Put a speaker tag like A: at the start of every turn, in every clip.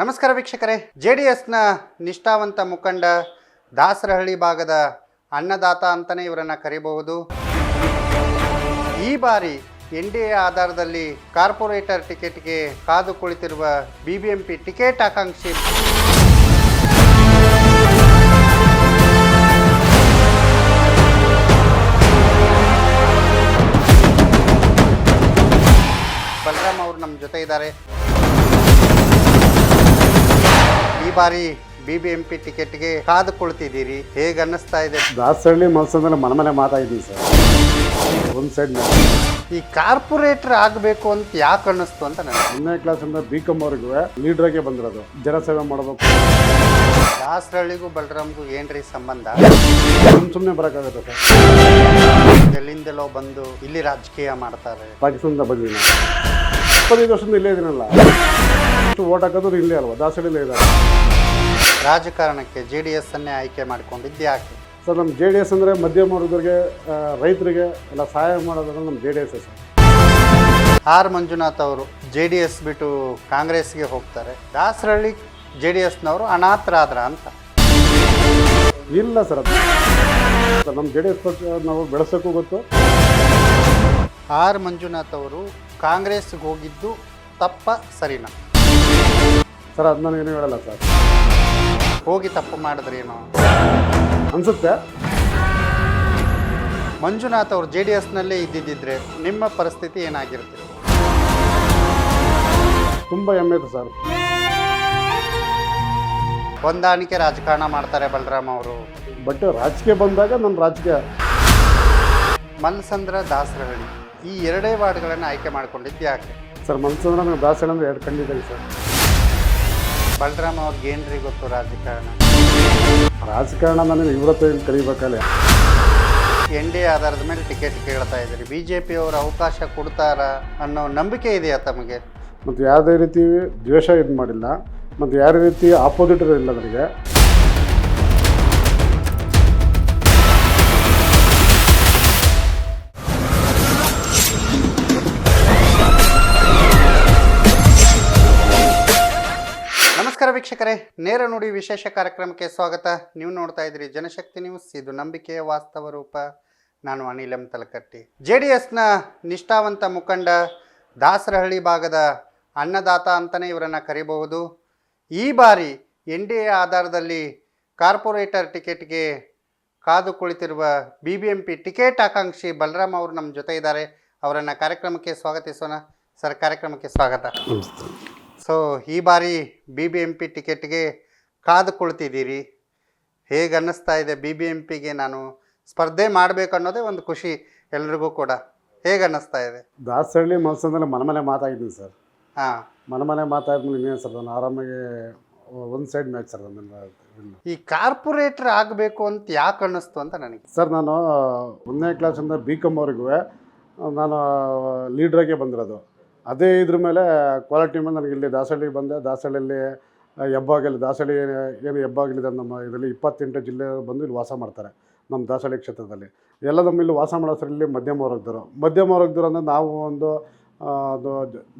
A: ನಮಸ್ಕಾರ ವೀಕ್ಷಕರೇ. J D ಎಸ್ನ ನಿಷ್ಠಾವಂತ ಮುಖಂಡ ದಾಸರಹಳ್ಳಿ ಭಾಗದ ಅನ್ನದಾತ ಅಂತಲೇ ಇವರನ್ನು ಕರೀಬಹುದು. ಈ ಬಾರಿ ಎನ್ ಡಿ ಎ ಆಧಾರದಲ್ಲಿ ಕಾರ್ಪೊರೇಟರ್ ಟಿಕೆಟ್ಗೆ ಕಾದು ಕುಳಿತಿರುವ B B M P ticket ಆಕಾಂಕ್ಷಿ. Balram ಅವರು ನಮ್ಮ ಜೊತೆ ಇದ್ದಾರೆ ಈ ಬಾರಿ ಬಿ ಬಿ ಎಂ ಪಿ ಟಿಕೆಟ್ಗೆ ಕಾದು ಕುಳಿತಿದ್ದೀರಿ ಹೇಗೆ ಅನ್ನಿಸ್ತಾ ಇದೆ?
B: ದಾಸಹಳ್ಳಿ ಮಲ್ಸಂದ್ರೆ ಮನೆ ಮನೆ ಮಾತಾಡಿದ್ದೀನಿ ಸರ್. ಒಂದು ಸೈಡ್
A: ಈ ಕಾರ್ಪೊರೇಟರ್ ಆಗಬೇಕು ಅಂತ ಯಾಕೆ ಅನ್ನಿಸ್ತು ಅಂತ ನನಗೆ?
B: ಒಂದನೇ ಕ್ಲಾಸಿಂದ ಬಿ ಕಾಮ್ ಅವ್ರಿಗೂ ಲೀಡ್ರಾಗೆ ಬಂದಿರೋದು. ಜನಸೇವೆ ಮಾಡಬೇಕು.
A: ದಾಸರಳ್ಳಿಗೂ ಬಲರಾಮ್ಗೂ ಏನ್ರಿ ಸಂಬಂಧ?
B: ಸುಮ್ಮನೆ ಸುಮ್ಮನೆ ಬರೋಕ್ಕಾಗುತ್ತೆ ಸರ್?
A: ಎಲ್ಲಿಂದಲೋ ಬಂದು ಇಲ್ಲಿ ರಾಜಕೀಯ ಮಾಡ್ತಾರೆ.
B: ಪಾಕಿಸ್ತಾನದ ಬಂದ್ವಿ ನಾವು ಇಪ್ಪತ್ತೈದು ವರ್ಷದಿಂದ ಇಲ್ಲೇ ಇದೀನಲ್ಲ ಇಷ್ಟು ಓಟ್ ಹಾಕೋದು ಇಲ್ಲೇ ಅಲ್ವಾ? ದಾಸಹಳ್ಳಿಲೇ ಇದ್ದಾರೆ.
A: ರಾಜಕಾರಣಕ್ಕೆ ಜೆ ಡಿ ಎಸ್ ಅನ್ನೇ ಆಯ್ಕೆ ಮಾಡ್ಕೊಂಡಿದ್ದು ಯಾಕೆ?
B: ಸರ್ ನಮ್ಮ ಜೆ ಡಿ ಎಸ್ ಅಂದರೆ ಮಧ್ಯಮ ವರ್ಗದವ್ರಿಗೆ ರೈತರಿಗೆ ಎಲ್ಲ ಸಹಾಯ ಮಾಡೋದಂದ್ರೆ ನಮ್ಮ J D S sir.
A: R Manjunath ಅವರು ಜೆ ಡಿ ಎಸ್ ಬಿಟ್ಟು ಕಾಂಗ್ರೆಸ್ಗೆ ಹೋಗ್ತಾರೆ. ದಾಸರಳ್ಳಿ ಜೆ ಡಿ ಎಸ್ನವರು ಅನಾಥರಾದ್ರ ಅಂತ.
B: ಇಲ್ಲ ಸರ್ ಅದು ಸರ್ ನಮ್ಮ ಜೆ ಡಿ ಎಸ್ ಪಕ್ಷ ನಾವು ಬೆಳೆಸೋಕ್ಕೂ ಗೊತ್ತು.
A: ಆರ್ ಮಂಜುನಾಥ್ ಅವರು ಕಾಂಗ್ರೆಸ್ಗೆ ಹೋಗಿದ್ದು ತಪ್ಪ ಸರಿನಾ?
B: ಸರ್ ಅದು ನನಗೇನು ಹೇಳಲ್ಲ ಸರ್.
A: ಹೋಗಿ ತಪ್ಪು ಮಾಡಿದ್ರೇನೋ
B: ಅನ್ಸುತ್ತೆ?
A: ಮಂಜುನಾಥ್ ಅವರು ಜೆ ಡಿ ಎಸ್ನಲ್ಲೇ ಇದ್ದಿದ್ದಿದ್ರೆ ನಿಮ್ಮ ಪರಿಸ್ಥಿತಿ ಏನಾಗಿರುತ್ತೆ?
B: ತುಂಬ ಹೆಮ್ಮೆ ಇದೆ ಸರ್.
A: ಹೊಂದಾಣಿಕೆ ರಾಜಕಾರಣ ಮಾಡ್ತಾರೆ ಬಲರಾಮ್ ಅವರು.
B: ಬಟ್ ರಾಜಕೀಯ ಬಂದಾಗ ನನ್ನ ರಾಜಕೀಯ.
A: ಮಲ್ಸಂದ್ರ ದಾಸರಹಳ್ಳಿ ಈ ಎರಡೇ ವಾರ್ಡ್ಗಳನ್ನು ಆಯ್ಕೆ ಮಾಡ್ಕೊಂಡಿದ್ದು ಯಾಕೆ?
B: ಸರ್ ಮಲ್ಸಂದ್ರ ನನಗೆ ಅಂದ್ರೆ ಎರಡು ಕಂಡಿದ್ದೀನಿ ಸರ್.
A: ಬಲರಾಮ್ ಅವ್ರಿಗೆ ಏನ್ರಿ ಗೊತ್ತು ರಾಜಕಾರಣ?
B: ರಾಜಕಾರಣ ನನಗೆ ಇವರತ್ತ ಕರಿಬೇಕಲ್ಲ?
A: ಎನ್ ಡಿ ಆಧಾರದ ಮೇಲೆ ಟಿಕೆಟ್ ಕೇಳ್ತಾ ಇದ್ದೀರಿ. ಬಿ ಜೆ ಪಿಯವರು ಅವಕಾಶ ಕೊಡ್ತಾರ ಅನ್ನೋ ನಂಬಿಕೆ ಇದೆಯಾ ತಮಗೆ?
B: ಮತ್ತು ಯಾವುದೇ ರೀತಿ ದ್ವೇಷ ಇದು ಮಾಡಿಲ್ಲ. ಮತ್ತು ಯಾವುದೇ ರೀತಿ ಆಪೋಸಿಟ್ ಇಲ್ಲ ನನಗೆ
A: ವೀಕ್ಷಕರೇ, ನೇರ ನುಡಿ ವಿಶೇಷ ಕಾರ್ಯಕ್ರಮಕ್ಕೆ ಸ್ವಾಗತ. ನೀವು ನೋಡ್ತಾ ಇದ್ದೀರಿ ಜನಶಕ್ತಿ ನ್ಯೂಸ್. ಇದು ನಂಬಿಕೆಯ ವಾಸ್ತವ ರೂಪ. ನಾನು Anil M Talakatti. J D ಎಸ್ನ ನಿಷ್ಠಾವಂತ ಮುಖಂಡ ದಾಸರಹಳ್ಳಿ ಭಾಗದ ಅನ್ನದಾತ ಅಂತಲೇ ಇವರನ್ನು ಕರಿಬಹುದು. ಈ ಬಾರಿ ಎನ್ ಡಿ ಎ ಆಧಾರದಲ್ಲಿ ಕಾರ್ಪೊರೇಟರ್ ಟಿಕೆಟ್ಗೆ ಕಾದು ಕುಳಿತಿರುವ B B M P ticket ಆಕಾಂಕ್ಷಿ Balram ಅವರು ನಮ್ಮ ಜೊತೆ ಇದ್ದಾರೆ. ಅವರನ್ನು ಕಾರ್ಯಕ್ರಮಕ್ಕೆ ಸ್ವಾಗತಿಸೋಣ. ಸರ್, ಕಾರ್ಯಕ್ರಮಕ್ಕೆ ಸ್ವಾಗತ. ಸೊ ಈ ಬಾರಿ ಬಿ ಬಿ ಎಂ ಪಿ ಟಿಕೆಟ್ಗೆ ಕಾದು ಕುಳಿತಿದ್ದೀರಿ ಹೇಗೆ ಅನ್ನಿಸ್ತಾ ಇದೆ ಬಿ ಬಿ ಎಂ ಪಿಗೆ ನಾನು ಸ್ಪರ್ಧೆ ಮಾಡಬೇಕು ಅನ್ನೋದೇ ಒಂದು ಖುಷಿ ಎಲ್ರಿಗೂ ಕೂಡ. ಹೇಗೆ ಅನ್ನಿಸ್ತಾ ಇದೆ?
B: ದಾಸಹಳ್ಳಿ ಮಲ್ಸಂದ್ರೆ ಮನಮನೆ ಮನೆ ಮಾತಾಡಿದ್ದೀನಿ ಸರ್.
A: ಹಾಂ.
B: ಮನಮನೆ ಮನೆ ಮಾತಾಡಿದ್ಮೇಲೆ ಇನ್ನೇನು ಸರ್ ನಾನು ಆರಾಮಾಗಿ ಒಂದು ಸೈಡ್ ಮ್ಯಾಚ್ ಸರ್ ನನ್ನ
A: ಈ ಕಾರ್ಪೊರೇಟರ್ ಆಗಬೇಕು ಅಂತ ಯಾಕೆ ಅನ್ನಿಸ್ತು ಅಂತ ನನಗೆ?
B: ಸರ್ ನಾನು ಒಂದನೇ ಕ್ಲಾಸಿಂದ ಬಿ ಕಾಮ್ ಅವ್ರಿಗೂ ನಾನು ಲೀಡ್ರಾಗೆ ಬಂದಿರೋದು. ಅದೇ ಇದ್ರ ಮೇಲೆ ಕ್ವಾಲಿಟಿ ಮೇಲೆ ನನಗೆ ಇಲ್ಲಿ ದಾಸಳ್ಳಿಗೆ ಬಂದೆ. ದಾಸಳ್ಳಿಯಲ್ಲಿ ಹೆಬ್ಬಾಗಲಿ, ದಾಸಳ್ಳಿ ಏನು ಹೆಬ್ಬಾಗಲಿದೆ ನಮ್ಮ ಇದರಲ್ಲಿ ಇಪ್ಪತ್ತೆಂಟು ಜಿಲ್ಲೆ ಬಂದು ಇಲ್ಲಿ ವಾಸ ಮಾಡ್ತಾರೆ ನಮ್ಮ ದಾಸಳ್ಳಿ ಕ್ಷೇತ್ರದಲ್ಲಿ. ಎಲ್ಲ ನಮ್ಮ ಇಲ್ಲಿ ವಾಸ ಮಾಡೋದ್ರಲ್ಲಿ ಮಧ್ಯಮ ವರ್ಗದವರು. ಮಧ್ಯಮ ವರ್ಗದವರು ಅಂದರೆ ನಾವು ಒಂದು ಅದು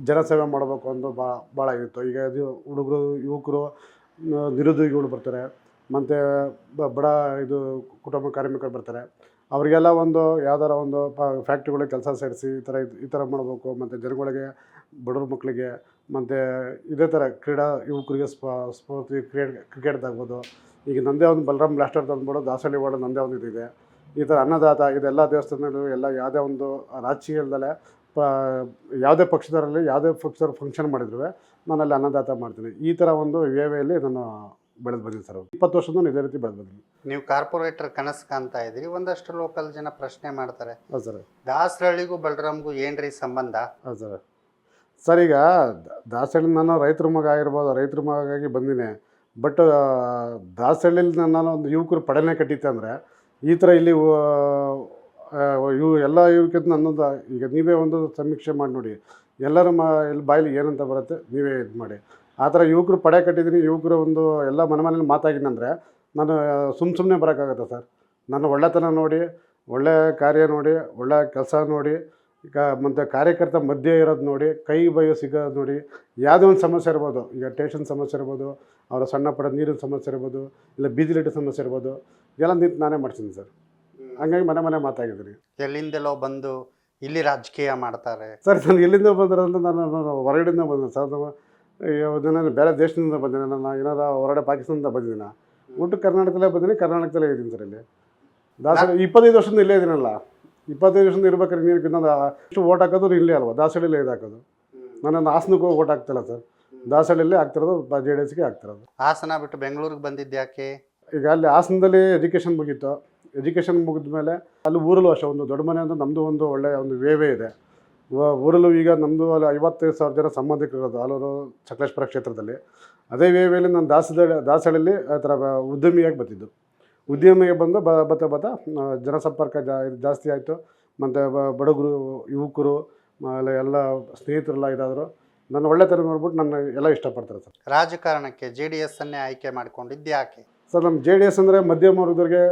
B: ಜನಸೇವೆ ಮಾಡಬೇಕು ಅಂದು ಭಾಳ ಭಾಳ ಇತ್ತು. ಈಗ ಇದು ಹುಡುಗರು, ಯುವಕರು ನಿರುದ್ಯೋಗಿಗಳು ಬರ್ತಾರೆ. ಮತ್ತು ಬಡ ಇದು ಕುಟುಂಬ ಕಾರ್ಮಿಕರು ಬರ್ತಾರೆ. ಅವರಿಗೆಲ್ಲ ಒಂದು ಯಾವ್ದಾರ ಒಂದು ಫ್ಯಾಕ್ಟ್ರಿಗಳಿಗೆ ಕೆಲಸ ಸೇರಿಸಿ ಈ ಥರ ಈ ಥರ ಮಾಡಬೇಕು, ಮತ್ತು ಜನಗಳಿಗೆ, ಬಡವ್ರ ಮಕ್ಕಳಿಗೆ ಮತ್ತು ಇದೇ ಥರ ಕ್ರೀಡಾ ಯುವಕರಿಗೆ ಸ್ಪ, ಸ್ಫೂರ್ತಿ ಕ್ರಿಕೆಟ್ ಕ್ರಿಕೆಟ್ದಾಗ್ಬೋದು ಈಗ ನಂದೇ ಒಂದು ಬಲರಾಮ್ ಬ್ಲಾಸ್ಟರ್ ತಂದ್ಬಿಡೋ ದಾಸಹಳ್ಳಿ ವಾರ್ಡ್ ನಂದೇ ಒಂದು ಇದಿದೆ. ಈ ಥರ ಅನ್ನದಾತ ಇದೆಲ್ಲ ದೇವಸ್ಥಾನಗಳು ಎಲ್ಲ ಯಾವುದೇ ಒಂದು ರಾಜಕೀಯದಲ್ಲೇ ಪ, ಯಾವುದೇ ಪಕ್ಷದವರಲ್ಲಿ ಯಾವುದೇ ಪಕ್ಷದವ್ರು ಫಂಕ್ಷನ್ ಮಾಡಿದ್ರು ನಾನು ಅಲ್ಲಿ ಅನ್ನದಾತ ಮಾಡ್ತೀನಿ. ಈ ಥರ ಒಂದು ವೇವೆಯಲ್ಲಿ ನಾನು ಬೆಳೆದು ಬಂದಿದ್ದೀನಿ ಸರ್ ಇಪ್ಪತ್ತು ವರ್ಷದಿಂದ ಇದೇ ರೀತಿ ಬೆಳೆದು
A: ನೀವು ಕಾರ್ಪೊರೇಟರ್ ಕನಸು ಕಾಣ್ತಾ ಇದ್ದೀರಿ ಒಂದಷ್ಟು ಲೋಕಲ್ ಜನ ಪ್ರಶ್ನೆ ಮಾಡ್ತಾರೆ.
B: ಹೌದು ಸರ್.
A: ದಾಸರಳ್ಳಿಗೂ ಬಲರಾಮ್ಗೂ ಏನ್ರಿ ಸಂಬಂಧ?
B: ಹೌದು ಸರ್. ಸರ್ ಈಗ ದಾಸಹಳ್ಳಿ ನಾನು ರೈತರ ಮಗ ಆಗಿರ್ಬೋದು ರೈತರ ಮಗಾಗಿ ಬಂದಿನಿ. ಬಟ್ ದಾಸಹಳ್ಳಿಲಿ ನಾನು ಒಂದು ಯುವಕರು ಪಡೆನೇ ಕಟ್ಟಿತ್ತೆ ಅಂದರೆ ಈ ಥರ ಇಲ್ಲಿ ಇವು ಎಲ್ಲ ಯುವಕಿಂತ ನನ್ನೊಂದು ಈಗ ನೀವೇ ಒಂದು ಸಮೀಕ್ಷೆ ಮಾಡಿ ನೋಡಿ. ಎಲ್ಲರ ಮ ಇಲ್ಲಿ ಬಾಯಲ್ಲಿ ಏನಂತ ಬರುತ್ತೆ ನೀವೇ ಇದು ಮಾಡಿ. ಆ ಥರ ಯುವಕರು ಪಡೆ ಕಟ್ಟಿದ್ದೀನಿ ಯುವಕರು ಒಂದು ಎಲ್ಲ ಮನೆ ಮನೇಲಿ ಮಾತಾಗಿನಂದರೆ ನಾನು ಸುಮ್ಮ ಸುಮ್ಮನೆ ಬರೋಕ್ಕಾಗತ್ತೆ ಸರ್? ನನ್ನ ಒಳ್ಳೆತನ ನೋಡಿ ಒಳ್ಳೆ ಕಾರ್ಯ ನೋಡಿ ಒಳ್ಳೆ ಕೆಲಸ ನೋಡಿ ಈಗ ಮತ್ತು ಕಾರ್ಯಕರ್ತ ಮಧ್ಯೆ ಇರೋದು ನೋಡಿ ಕೈ ಬೈಯೋ ಸಿಗೋದು ನೋಡಿ ಯಾವುದೇ ಒಂದು ಸಮಸ್ಯೆ ಇರ್ಬೋದು ಈಗ ಟೇಷನ್ ಸಮಸ್ಯೆ ಇರ್ಬೋದು ಅವರ ಸಣ್ಣ ಪಡ ನೀರಿನ ಸಮಸ್ಯೆ ಇರ್ಬೋದು ಇಲ್ಲ ಬೀದಿ ಲೈಟ್ ಸಮಸ್ಯೆ ಇರ್ಬೋದು ಎಲ್ಲ ನಿಂತು ನಾನೇ ಮಾಡ್ತೀನಿ ಸರ್. ಹಂಗಾಗಿ ಮನೆ ಮನೆ ಮಾತಾಗಿದ್ದೀನಿ.
A: ಎಲ್ಲಿಂದೆಲ್ಲೋ ಬಂದು ಇಲ್ಲಿ ರಾಜಕೀಯ ಮಾಡ್ತಾರೆ.
B: ಸರ್ ನಾನು ಎಲ್ಲಿಂದ ಬಂದ್ರೆ ಅಂತ ನಾನು ನಾನು ಹೊರಗಡೆಯಿಂದ ಬಂದೆ ಸರ್. ನಾನು ಈ ನಾನು ಬೇರೆ ದೇಶದಿಂದ ಬಂದಿನ ನಾನು ಏನಾರ ಹೊರಗಡೆ ಪಾಕಿಸ್ತಾನದಿಂದ ಬಂದಿದ್ದೀನಿ? ಒಟ್ಟು ಕರ್ನಾಟಕದಲ್ಲೇ ಬಂದಿನಿ ಕರ್ನಾಟಕದಲ್ಲೇ ಇದ್ದೀನಿ ಸರ್ ಇಲ್ಲಿ. ದಾಸಹಳ್ಳಿ ಇಪ್ಪತ್ತೈದು ವರ್ಷದಿಂದ ಇಲ್ಲೇ ಇದ್ದೀನಲ್ಲ ಇಪ್ಪತ್ತೈದು ವರ್ಷದಿಂದ ಇರ್ಬೇಕಾದ್ರೆ ನೀರು ಇನ್ನೊಂದು ಅಷ್ಟು ಓಟ್ ಹಾಕೋದು ಇಲ್ಲೇ ಅಲ್ವಾ? ದಾಸಹಳ್ಳಿಲೇ ಇದು ಹಾಕೋದು. ನನ್ನ ಹಾಸನಕ್ಕೆ ಹೋಗಿ ಓಟ್ ಹಾಕ್ತಿಲ್ಲ ಸರ್. ದಾಸಹಳ್ಳಿಯಲ್ಲೇ ಆಗ್ತಿರೋದು ಜೆ ಡಿ ಎಸ್ಗೆ ಆಗ್ತಿರೋದು
A: ಹಾಸನ ಬಿಟ್ಟು ಬೆಂಗಳೂರಿಗೆ ಬಂದಿದ್ದು ಯಾಕೆ?
B: ಈಗ ಅಲ್ಲಿ ಹಾಸನದಲ್ಲಿ ಎಜುಕೇಷನ್ ಮುಗೀತು. ಎಜುಕೇಷನ್ ಮುಗಿದ ಮೇಲೆ ಅಲ್ಲಿ ಊರಲ್ಲೂ ಅಷ್ಟೇ ಒಂದು ದೊಡ್ಡ ಮನೆ ಅಂತ ನಮ್ಮದು ಒಂದು ಒಳ್ಳೆಯ ಒಂದು ವೇವೇ ಇದೆ. ವ- ಊರಲ್ಲೂ ಈಗ ನಮ್ಮದು ಅಲ್ಲಿ ಐವತ್ತೈದು ಸಾವಿರ ಜನ ಸಂಬಂಧಿಕರಿರೋದು ಆಲೂರು ಸಕಲೇಶ್ವರ ಕ್ಷೇತ್ರದಲ್ಲಿ. ಅದೇ ವೇವೇಲಿ ನಾನು ದಾಸದಳ್ಳಿ ದಾಸಹಳ್ಳಿಲಿ ಆ ಥರ ಉದ್ಯಮಿಯಾಗಿ ಬರ್ತಿದ್ದು. ಉದ್ಯಮಿಗೆ ಬಂದು ಬ ಬತ್ತ ಬತ್ತ ಜನಸಂಪರ್ಕ ಜಾ ಇದು ಜಾಸ್ತಿ ಆಯಿತು. ಮತ್ತು ಬಡಗರು ಯುವಕರು ಆಮೇಲೆ ಎಲ್ಲ ಸ್ನೇಹಿತರೆಲ್ಲ ಇದಾದರು. ನನ್ನ ಒಳ್ಳೆತನ ನೋಡ್ಬಿಟ್ಟು ನನ್ನ ಎಲ್ಲ ಇಷ್ಟಪಡ್ತಾರೆ ಸರ್.
A: ರಾಜಕಾರಣಕ್ಕೆ ಜೆ ಡಿ ಎಸ್ ಅನ್ನೇ ಆಯ್ಕೆ ಮಾಡ್ಕೊಂಡಿದ್ದು ಯಾಕೆ?
B: ಸರ್ ನಮ್ಮ ಜೆ ಡಿ ಎಸ್ ಅಂದರೆ ಮಧ್ಯಮ ವರ್ಗದವ್ರಿಗೆ